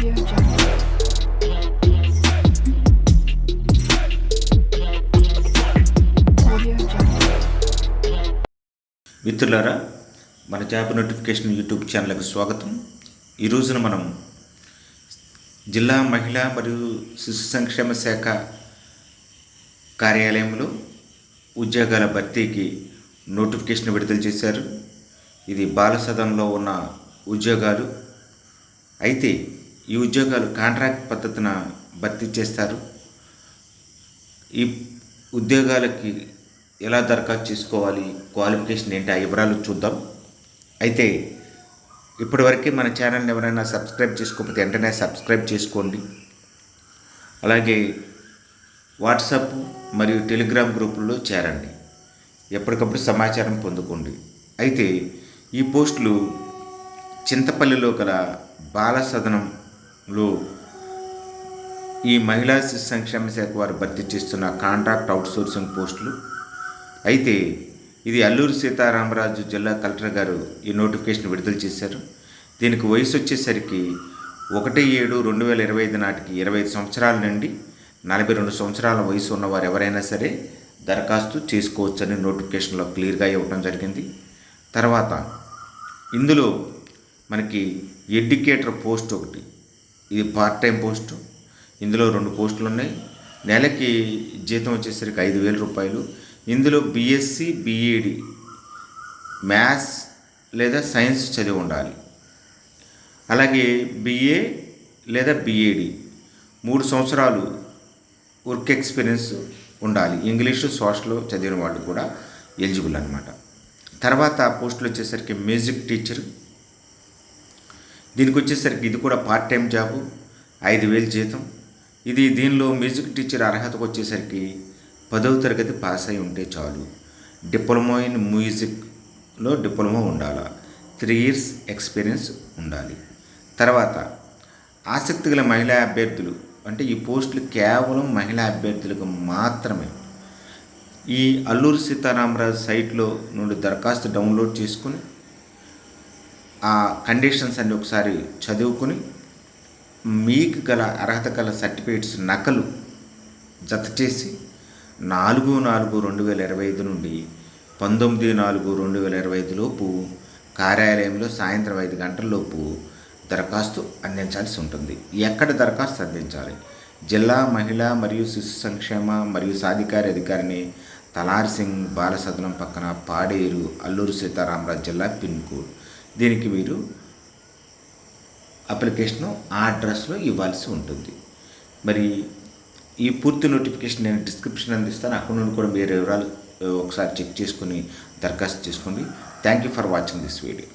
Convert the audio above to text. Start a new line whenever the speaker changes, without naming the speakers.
మిత్రులారా మన job notification YouTube ఛానల్కి స్వాగతం. ఈ రోజున మనం జిల్లా మహిళా మరియు శిశు సంక్షేమ శాఖ కార్యాలయంలో ఉద్యోగాల భర్తీకి నోటిఫికేషన్ విడుదల చేశారు. ఇది బాల సదనంలో ఉన్న ఉద్యోగాలు. అయితే ఈ ఉద్యోగాలు కాంట్రాక్ట్ పద్ధతిన భర్తీ చేస్తారు. ఈ ఉద్యోగాలకి ఎలా దరఖాస్తు చేసుకోవాలి? క్వాలిఫికేషన్ ఏంటి? ఆ వివరాలు చూద్దాం. అయితే ఇప్పటివరకే మన ఛానల్ని ఎవరైనా సబ్స్క్రైబ్ చేసుకోకపోతే వెంటనే సబ్స్క్రైబ్ చేసుకోండి. అలాగే వాట్సాప్ మరియు టెలిగ్రామ్ గ్రూపుల్లో చేరండి. ఎప్పటికప్పుడు సమాచారం పొందుకోండి. అయితే ఈ పోస్టులు చింతపల్లిలో గల బాల సదనం లో ఈ మహిళా శిశు సంక్షేమ శాఖ వారు భర్తీ చేస్తున్న కాంట్రాక్ట్ అవుట్సోర్సింగ్ పోస్టులు. అయితే ఇది అల్లూరు సీతారామరాజు జిల్లా కలెక్టర్ గారు ఈ నోటిఫికేషన్ విడుదల చేశారు. దీనికి వయసు వచ్చేసరికి ఒకటి ఏడు రెండు వేల ఇరవై ఐదు నాటికి ఇరవై ఐదు సంవత్సరాల నుండి నలభై రెండు సంవత్సరాల వయసు ఉన్నవారు ఎవరైనా సరే దరఖాస్తు చేసుకోవచ్చని నోటిఫికేషన్లో క్లియర్గా ఇవ్వడం జరిగింది. తర్వాత ఇందులో మనకి ఎడ్యుకేటర్ పోస్ట్ ఒకటి ఇది పార్ట్ టైం పోస్టు ఇందులో రెండు పోస్టులు ఉన్నాయి నెలకి జీతం వచ్చేసరికి ఐదు వేల రూపాయలు. ఇందులో బీఎస్సీ బీఈడి మ్యాథ్స్ లేదా సైన్స్ చదివి ఉండాలి. అలాగే బిఏ లేదా బిఏడి మూడు సంవత్సరాలు వర్క్ ఎక్స్పీరియన్స్ ఉండాలి. ఇంగ్లీషు సోషల్ చదివిన వాళ్ళు కూడా ఎలిజిబుల్ అనమాట తర్వాత పోస్టులు వచ్చేసరికి మ్యూజిక్ టీచర్ దీనికి వచ్చేసరికి ఇది కూడా పార్ట్ టైం జాబు ఐదు వేలు జీతం. ఇది దీనిలో మ్యూజిక్ టీచర్ అర్హతకు వచ్చేసరికి పదవ తరగతి పాస్ అయి ఉంటే చాలు. డిప్లొమా ఇన్ మ్యూజిక్లో డిప్లొమా ఉండాలి? త్రీ ఇయర్స్ ఎక్స్పీరియన్స్ ఉండాలి. తర్వాత ఆసక్తి గల మహిళా అభ్యర్థులు అంటే ఈ పోస్టులు కేవలం మహిళా అభ్యర్థులకు మాత్రమే. ఈ అల్లూరు సీతారామరాజు సైట్లో నుండి దరఖాస్తు డౌన్లోడ్ చేసుకుని ఆ కండిషన్స్ అన్ని ఒకసారి చదువుకుని మీకు గల అర్హత గల సర్టిఫికేట్స్ నకలు జత చేసి నాలుగు నాలుగు రెండు వేల ఇరవై ఐదు నుండి పంతొమ్మిది నాలుగు రెండు వేల ఇరవై ఐదు లోపు కార్యాలయంలో సాయంత్రం ఐదు గంటలలోపు దరఖాస్తు అందించాల్సి ఉంటుంది. ఎక్కడ దరఖాస్తు అందించాలి? జిల్లా మహిళా మరియు శిశు సంక్షేమ మరియు సాధికార అధికారిని తలార్ సింగ్ బాలసదనం పక్కన పాడేరు అల్లూరు సీతారామరాజు జిల్లా పిన్ కోడ్. దీనికి మీరు అప్లికేషను ఆ అడ్రస్లో ఇవ్వాల్సి ఉంటుంది. మరి ఈ పూర్తి నోటిఫికేషన్ నేను డిస్క్రిప్షన్ అందిస్తాను. అక్కడ నుండి కూడా మీరు వివరాలు ఒకసారి చెక్ చేసుకుని దరఖాస్తు చేసుకోండి. Thank you for watching this video.